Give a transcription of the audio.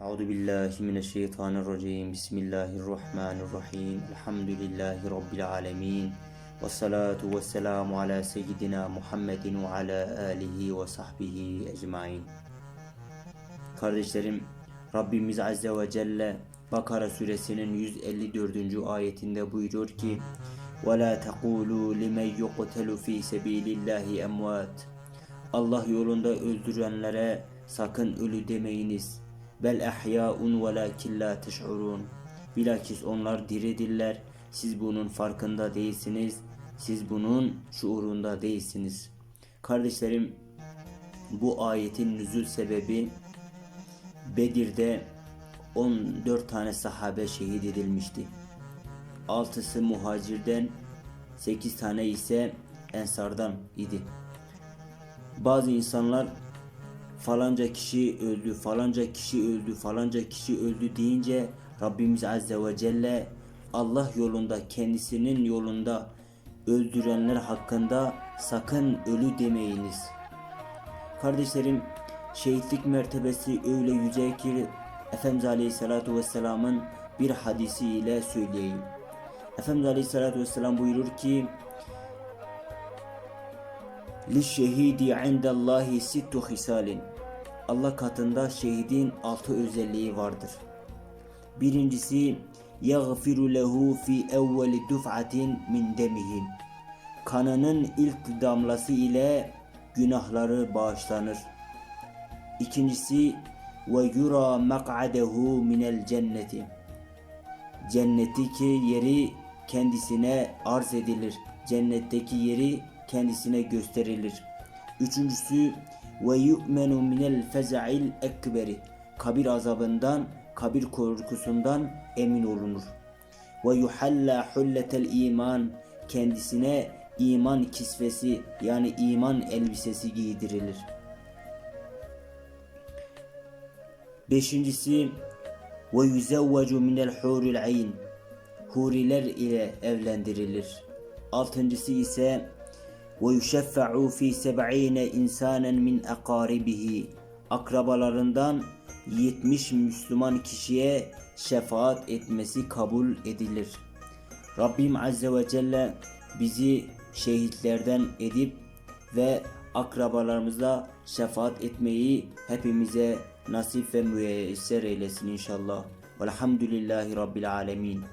أعوذ بالله من الشيطان الرجيم بسم الله الرحمن الرحيم الحمد لله رب العالمين والصلاة والسلام على سيدنا محمد وعلى آله وصحبه أجمعين Kardeşlerim Rabbimiz Azze ve Celle Bakara suresinin 154. ayetinde buyuruyor ki وَلَا تَقُولُوا لِمَنْ يُقْتَلُ ف۪ي سَب۪يلِ اللّٰهِ اَمْوَاتٍ Allah yolunda öldürenlere sakın ölü demeyiniz. Bel ehyaun velakin la teş'urun. Bilakis onlar diridirler. Siz bunun farkında değilsiniz. Siz bunun şuurunda değilsiniz. Kardeşlerim bu ayetin nüzul sebebi Bedir'de 14 tane sahabe şehit edilmişti. 6'sı muhacirden, 8 tane ise ensardan idi. Bazı insanlar falanca kişi öldü, falanca kişi öldü, falanca kişi öldü deyince Rabbimiz Azze ve Celle Allah yolunda, kendisinin yolunda öldürenler hakkında sakın ölü demeyiniz. Kardeşlerim, şehitlik mertebesi öyle yüce ki Efendimiz Aleyhisselatü Vesselam'ın bir hadisi ile söyleyeyim. Efendimiz Aleyhisselatü Vesselam buyurur ki Lişşehidi indallahi sittu hisalin. Allah katında şehidin altı özelliği vardır. Birincisi yaghfiru lehu fi evveli duf'atin min demihi. Kanının ilk damlası ile günahları bağışlanır. İkincisi yura mak'adehu minel cenneti. Cennetteki yeri kendisine arz edilir. Cennetteki yeri kendisine gösterilir. Üçüncüsü ve yu'menu minel feza'il ekberi. Kabir azabından, kabir korkusundan emin olunur. Ve yuhalla hulletel iman. Kendisine iman kisvesi yani iman elbisesi giydirilir. Beşincisi ve yüzevvecu minel hurul ayn. Huriler ile evlendirilir. Altıncısı ise yuşeffa'u fi seb'ine insanen min akaribihi. Akrabalarından 70 Müslüman kişiye şefaat etmesi kabul edilir. Rabbim Azze ve Celle bizi şehitlerden edip ve akrabalarımıza şefaat etmeyi hepimize nasip ve müyesser eylesin inşallah. Velhamdülillahi Rabbil Alemin.